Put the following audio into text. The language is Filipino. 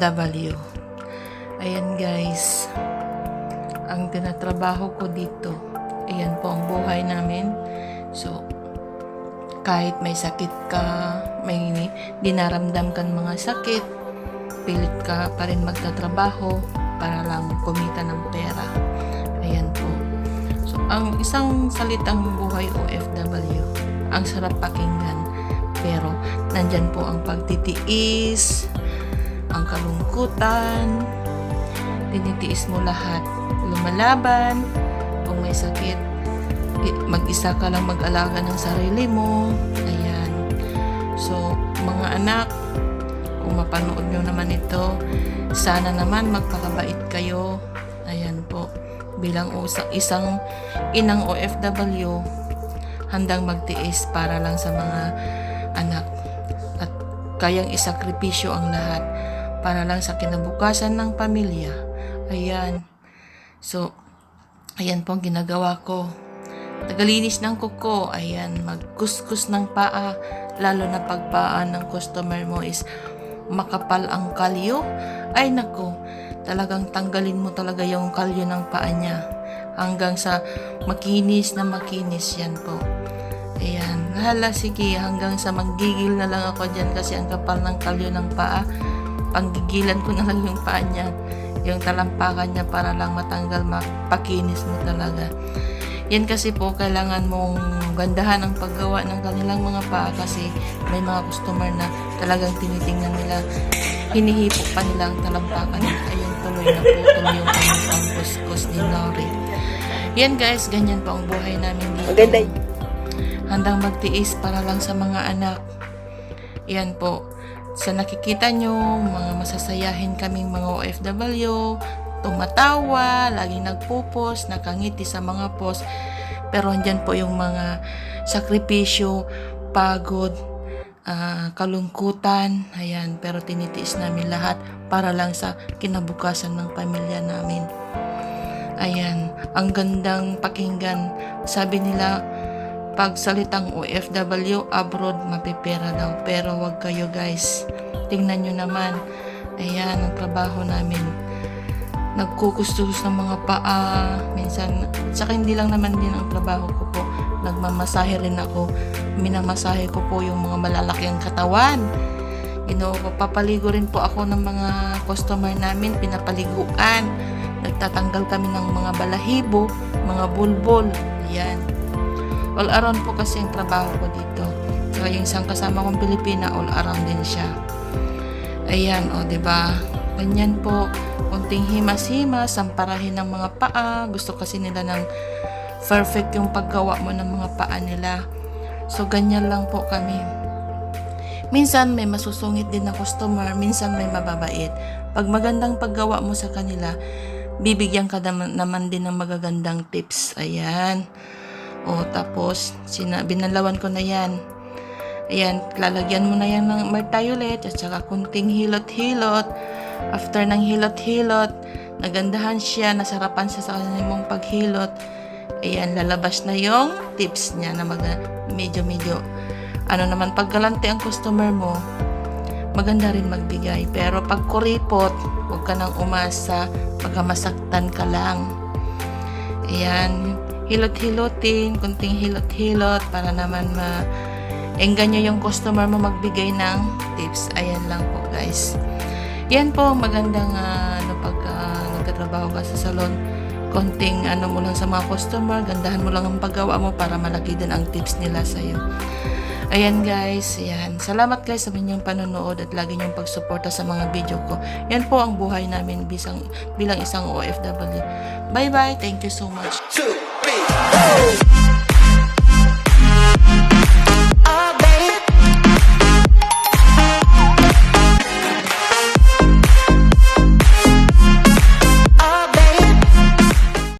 OFW. Ayan guys, ang tinatrabaho ko dito, ayan po ang buhay namin. So, kahit may sakit ka, may dinaramdam kang mga sakit, pilit ka pa rin magtatrabaho para lang kumita ng pera. Ayan po. So, ang isang salitang buhay OFW, ang sarap pakinggan. Pero, nandyan po ang pagtitiis, ang kalungkutan, tinitiis mo lahat. Lumalaban, kung may sakit, mag-isa ka lang mag-alaga ng sarili mo. Ayan. So, mga anak, kung mapanood nyo naman ito, sana naman magpakabait kayo. Ayan po. Bilang isang inang OFW, handang magtiis para lang sa mga anak. At kayang isakripisyo ang lahat para lang sa kinabukasan ng pamilya. Ayan. So, ayan po ang ginagawa ko. Tagalinis ng kuko, ayan, magkuskus ng paa, lalo na pagpaan ng customer mo is makapal ang kalyo, ay nako, talagang tanggalin mo talaga yung kalyo ng paa niya. Hanggang sa makinis na makinis. Yan po. Ayan, hala sige, hanggang sa maggigil na lang ako dyan kasi ang kapal ng kalyo ng paa, panggigilan ko na lang yung paa niya, yung talampakan niya para lang matanggal, mapakinis mo talaga. Yan kasi po, kailangan mong gandahan ang paggawa ng kanilang mga paa kasi may mga customer na talagang tinitingnan nila, hinihipok pa nila ang talampakan. Ayun, tuloy na po, tuloy yung kanyang pangkuskus ni Nori. Yan guys, ganyan po ang buhay namin dito. Maganda. Handang magtiis para lang sa mga anak. Yan po. Sa nakikita nyo, mga masasayahin kaming mga OFW, tumatawa, laging nagpo-post, nakangiti sa mga post. Pero andyan po yung mga sakripisyo, pagod, ah, kalungkutan, ayan. Pero tinitiis namin lahat para lang sa kinabukasan ng pamilya namin. Ayan, ang gandang pakinggan. Sabi nila, pag salitang OFW, abroad, mapipera daw. Pero wag kayo guys. Tingnan nyo naman. Ayan, ang trabaho namin nagkukustos ng mga paa, minsan, saka hindi lang naman din ang trabaho ko po, nagmamasahe rin ako, minamasahe ko po yung mga malalaki ang katawan, you know, papaligo rin po ako ng mga customer namin, pinapaliguan, nagtatanggal kami ng mga balahibo, mga bulbol, yan. All around po kasi ang trabaho ko dito. Saka yung isang kasama kong Pilipina, all around din siya. Ayan, o, di ba? Ganyan po, konting himas-himas, samparahin ng mga paa. Gusto kasi nila ng perfect yung paggawa mo ng mga paa nila. So, ganyan lang po kami. Minsan may masusungit din na customer, minsan may mababait. Pag magandang paggawa mo sa kanila, bibigyan ka naman din ng magagandang tips. Ayan. O, tapos, sina, binalawan ko na yan. Ayan, lalagyan mo na yan ng martiolet at saka kunting hilot-hilot. After ng hilot-hilot, nagandahan siya, nasarapan siya sa kanyang paghilot. Ayan, lalabas na yung tips niya na mag, medyo-medyo. Ano naman, pag galante ang customer mo, maganda rin magbigay. Pero pag kuripot, huwag ka nang umasa, magkamasaktan ka lang. Ayan, hilot-hilotin, kunting hilot-hilot para naman ma engganyo yung customer mo magbigay ng tips. Ayan lang po guys. Yan po, magandang ah, ano, pag ah, nagtatrabaho ka sa salon, konting ano mo lang sa mga customer, gandahan mo lang ang paggawa mo para malaki din ang tips nila sa'yo. Ayan guys, yan. Salamat guys sa inyong panonood at lagi niyong pagsuporta sa mga video ko. Yan po ang buhay namin bisang, bilang isang OFW. Bye bye, thank you so much. Two, Bobby. Hey.